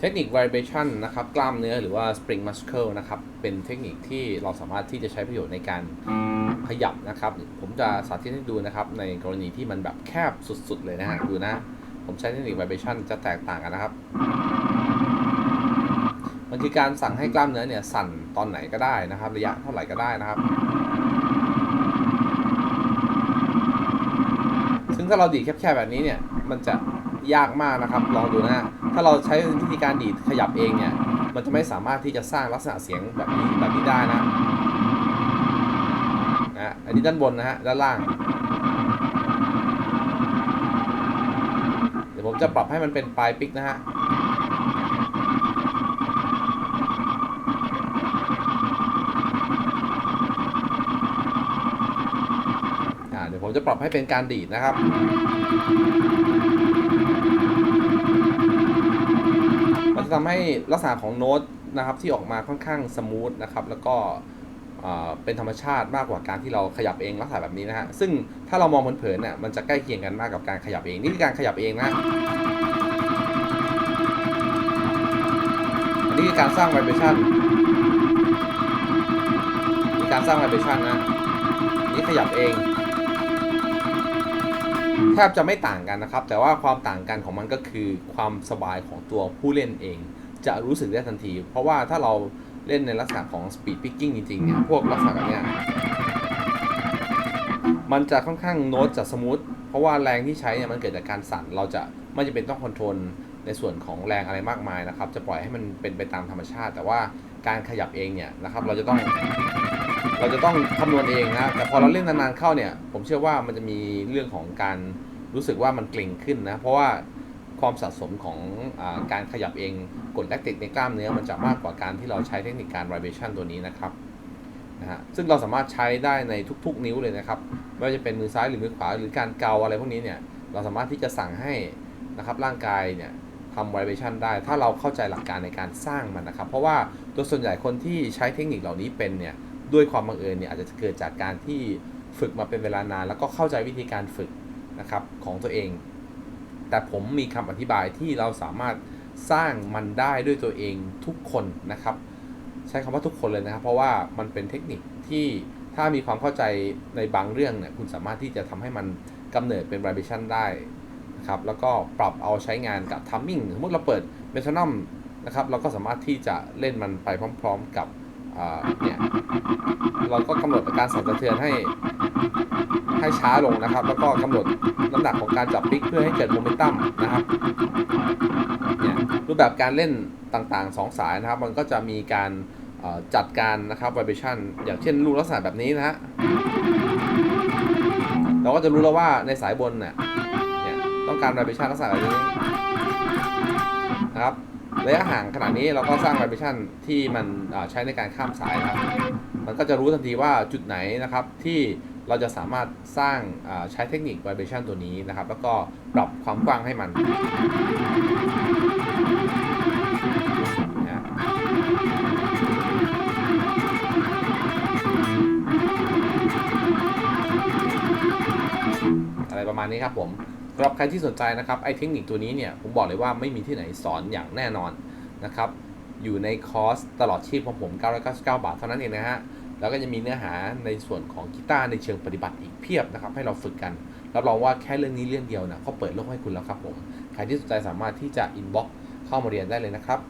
เทคนิค vibration นะครับ กล้ามเนื้อหรือว่า spring muscle นะครับ เป็นเทคนิคที่เราสามารถที่จะใช้ประโยชน์ในการขยับนะครับ ผมจะสาธิตให้ดูนะครับ ในกรณีที่มันแบบแคบสุด ๆ เลยนะฮะ ดูนะ ผมใช้เทคนิค vibration จะแตกต่างกันนะครับ มันคือการสั่งให้กล้ามเนื้อเนี่ยสั่นตอนไหนก็ได้นะครับ ระยะเท่าไหร่ก็ได้นะครับซึ่งถ้าเราดีแคบๆแบบนี้เนี่ย มันจะ ยากมากนะครับ ลองดูนะ ถ้าเราใช้วิธีการดีดขยับเองเนี่ย มันจะไม่สามารถที่จะสร้างลักษณะเสียงแบบนี้แบบนี้ได้นะนะอันนี้ด้านบนนะฮะ ด้านล่าง เดี๋ยวผมจะปรับให้มันเป็นปลายปิกนะฮะเดี๋ยวผมจะปรับให้เป็นการดีดนะครับ มันจะทำให้ลักษณะของโน้ตนะครับที่ออกมาค่อนข้างสมูทนะครับแล้วก็เป็นธรรมชาติมากกว่าการที่เราขยับเองลักษณะแบบนี้นะฮะซึ่งถ้าเรามองเผินๆเนี่ยมันจะใกล้เคียงกันมากกับการขยับเองนี่คือการขยับเองนะอันนี้คือการสร้าง vibration มีการสร้าง vibration นะนี่ขยับเอง แทบจะไม่ต่างกันนะครับ แต่ว่าความต่างกันของมันก็คือความสบายของตัวผู้เล่นเอง จะรู้สึกได้ทันที เพราะว่าถ้าเราเล่นในลักษณะของ speed picking จริงๆเนี่ยพวกลักษณะแบบเนี้ยมันจะค่อนข้างโน้ตจะสมูทเพราะว่าแรงที่ใช้เนี่ยมันเกิดจากการสั่นเราจะไม่จำเป็นต้องคอนโทรล ในส่วนของแรงอะไรมากมายนะครับ จะปล่อยให้มันเป็นไปตามธรรมชาติ แต่ว่าการขยับเองเนี่ยนะครับ เราจะต้อง เราจะต้องคำนวณเองนะแต่พอเราเล่นนานๆเข้าเนี่ย ผมเชื่อว่ามันจะมีเรื่องของการรู้สึกว่ามันเกร็งขึ้นนะ เพราะว่าความสะสมของอการขยับเองกดแลคติกในกล้ามเนื้อมันจะมากกว่าการที่เราใช้เทคนิคการ vibration ตัวนี้นะครับนะฮะซึ่งเราสามารถใช้ได้ในทุก ๆ นิ้วเลยนะครับไม่ว่าจะเป็นมือซ้ายหรือมือขวาหรือการเกาอะไรพวกนี้เนี่ยเราสามารถที่จะสั่งให้นะครับร่างกายเนี่ย ทำ vibration ได้ ถ้าเราเข้าใจหลักการในการสร้างมันนะครับ เพราะว่าโดยส่วนใหญ่คนที่ใช้เทคนิคเหล่านี้เป็นเนี่ยด้วยความบังเอิญเนี่ยอาจจะเกิดจากการที่ฝึกมาเป็นเวลานาน แล้วก็เข้าใจวิธีการฝึกนะครับของตัวเอง แต่ผมมีคำอธิบายที่เราสามารถสร้างมันได้ด้วยตัวเองทุกคนนะครับ ใช้คำว่าทุกคนเลยนะครับ เพราะว่ามันเป็นเทคนิคที่ถ้ามีความเข้าใจในบางเรื่องเนี่ยคุณสามารถที่จะทำให้มันกำเนิดเป็น vibration ได้ นะครับแล้วก็ปรับเอาใช้งานกับ timing สมมติเราเปิด metronome นะครับเราก็สามารถที่จะเล่นมันไปพร้อม ๆกับเนี่ยเราก็กำหนดการสั่นสะเทือนให้ให้ช้าลงนะครับ แล้วก็กำหนดน้ำหนักของการจับปิกเพื่อให้เกิดโมเมนตัมนะครับเนี่ยรูปแบบการเล่นต่างๆ 2 สายนะครับ มันก็จะมีการจัดการนะครับ vibration อย่างเช่นลูกลักษณะแบบนี้นะฮะเราก็จะรู้แล้วว่าในสายบนเนี่ย ต้องการ vibration ลักษณะแบบนี้นะครับระยะห่างขนาดนี้เราก็สร้าง vibration ที่มันใช้ในการข้ามสายนะครับ มันก็จะรู้ทันทีว่าจุดไหนนะครับที่เราจะสามารถสร้างใช้เทคนิค vibration ตัวนี้นะครับ แล้วก็ปรับความกว้างให้มันอะไรประมาณนี้ครับผม สำหรับใครที่สนใจนะครับไอ้เทคนิคตัวนี้เนี่ยผมบอกเลยว่าไม่มีที่ไหนสอนอย่างแน่นอนนะครับอยู่ในคอร์สตลอดชีพของผม 999 บาทเท่านั้นเองนะฮะแล้วก็จะมีเนื้อหาในส่วนของกีตาร์ในเชิงปฏิบัติอีกเพียบนะครับให้เราฝึกกันรับรองว่าแค่เรื่องนี้เรื่องเดียวนะเขาเปิดโลกให้คุณแล้วครับผมใครที่สนใจสามารถที่จะอินบ็อกเข้ามาเรียนได้เลยนะครับ